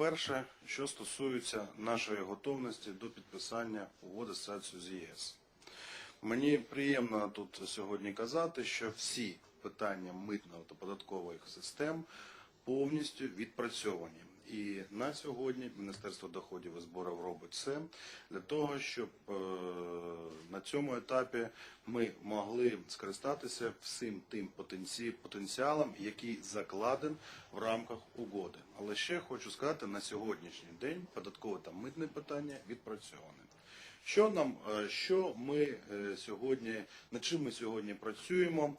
По-перше, що стосується нашої готовності до підписання угоди асоціацію з ЄС. Мені приємно тут сьогодні казати, що всі питання митного та податкових систем повністю відпрацьовані. І на сьогодні Міністерство доходів і зборів робить все для того, щоб е, на цьому етапі ми могли скористатися всім тим потенціалом, який закладен в рамках угоди. Але ще хочу сказати, на сьогоднішній день податкове та митне питання відпрацьоване. Що нам, е, що ми е, сьогодні, над чим ми сьогодні працюємо,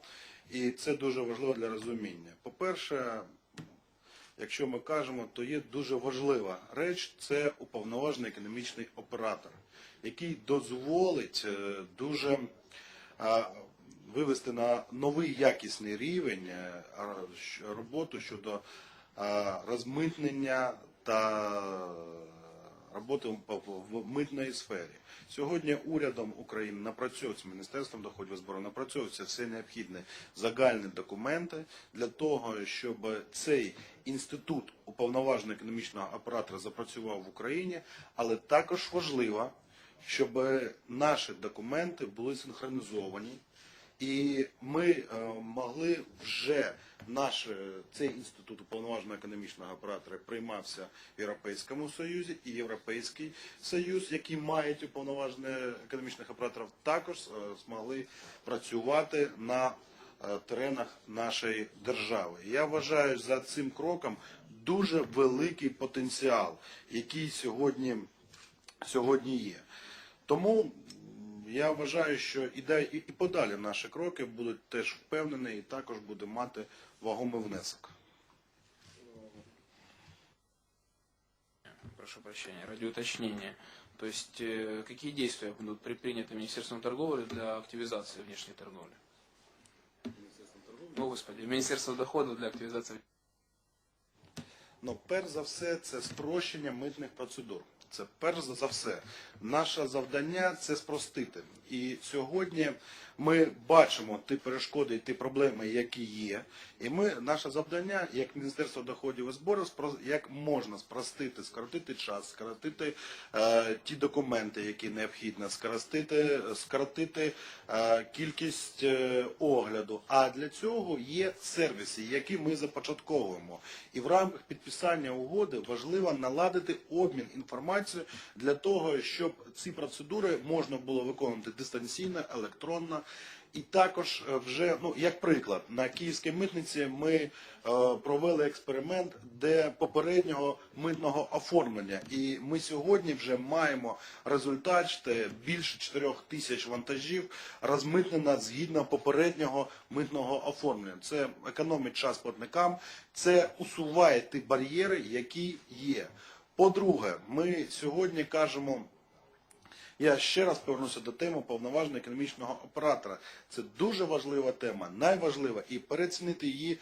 і це дуже важливо для розуміння. По-перше, якщо ми кажемо, то є дуже важлива реч це уповноважений економічний оператор, який дозволить е, дуже е, вивести на новий якісний рівень е, роботу щодо розмитнення та роботи в митної сфері. Сьогодні урядом України напрацьовується Міністерством доходів збору, напрацьовуються все необхідні загальні документи для того, щоб цей інститут уповноваженого економічного оператора запрацював в Україні, але також важливо, щоб наші документи були синхронізовані. І ми е, могли вже наш е, цей інститут уповноваженого економічного оператора приймався в Європейському Союзі і Європейський Союз, які мають уповноважених економічних операторів, також е, змогли працювати на теренах нашої держави. Я вважаю за цим кроком дуже великий потенціал, який сьогодні, сьогодні є. Тому я вважаю, що і, да- і, подалі наші кроки будуть теж впевнені і також буде мати вагомий внесок. прошу прощения, ради уточнения. То есть, э, какие действия будут предприняты Министерством торговли для активизации внешней торговли? О, Господи, Министерство доходов для активизации Ну, перш за все, це спрощення митних процедур. Це перш за все. Наше завдання це спростити. І сьогодні ми бачимо ті перешкоди ті проблеми, які є. І ми наше завдання, як Міністерство доходів і зборів, як можна спростити, скоротити час, скоротити е, ті документи, які необхідно, скоротити, скоротити е, кількість е, огляду. А для цього є сервіси, які ми започатковуємо. І в рамках підписання угоди важливо наладити обмін інформацією для того, щоб ці процедури можна було виконувати дистанційно, електронно. І також е, вже, ну як приклад, на київській митниці ми е, провели експеримент, де попереднього митного оформлення. І ми сьогодні вже маємо результат, що більше 4 тисяч вантажів розмитнено згідно попереднього митного оформлення. Це економить час платникам, це усуває ті бар'єри, які є. По-друге, ми сьогодні кажемо. Я ще раз повернуся до теми повноваження економічного оператора. Це дуже важлива тема, найважлива, і перецінити її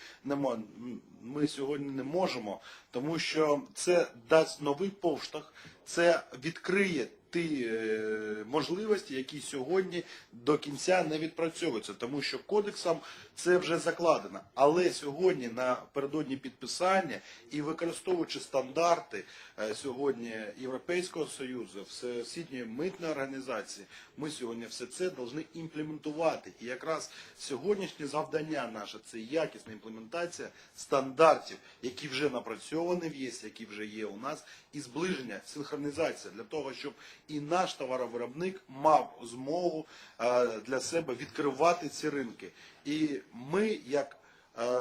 ми сьогодні не можемо, тому що це дасть новий поштовх, це відкриє ті е, можливості, які сьогодні до кінця не відпрацьовуються, тому що кодексом це вже закладено. Але сьогодні напередодні підписання і використовуючи стандарти е, сьогодні Європейського Союзу, Всесвітньої митної організації, ми сьогодні все це повинні імплементувати. І якраз сьогоднішнє завдання наше це якісна імплементація стандартів, які вже напрацьовані в ЄС, які вже є у нас, і зближення, синхронізація для того, щоб і наш товаровиробник мав змогу е, для себе відкривати ці ринки. І ми, як е,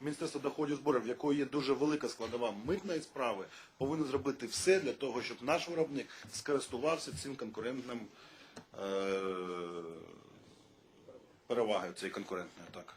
Міністерство доходів зборів, в якої є дуже велика складова митної справи, повинні зробити все для того, щоб наш виробник скористувався цим конкурентним е, перевагою цієї конкурентної. Так.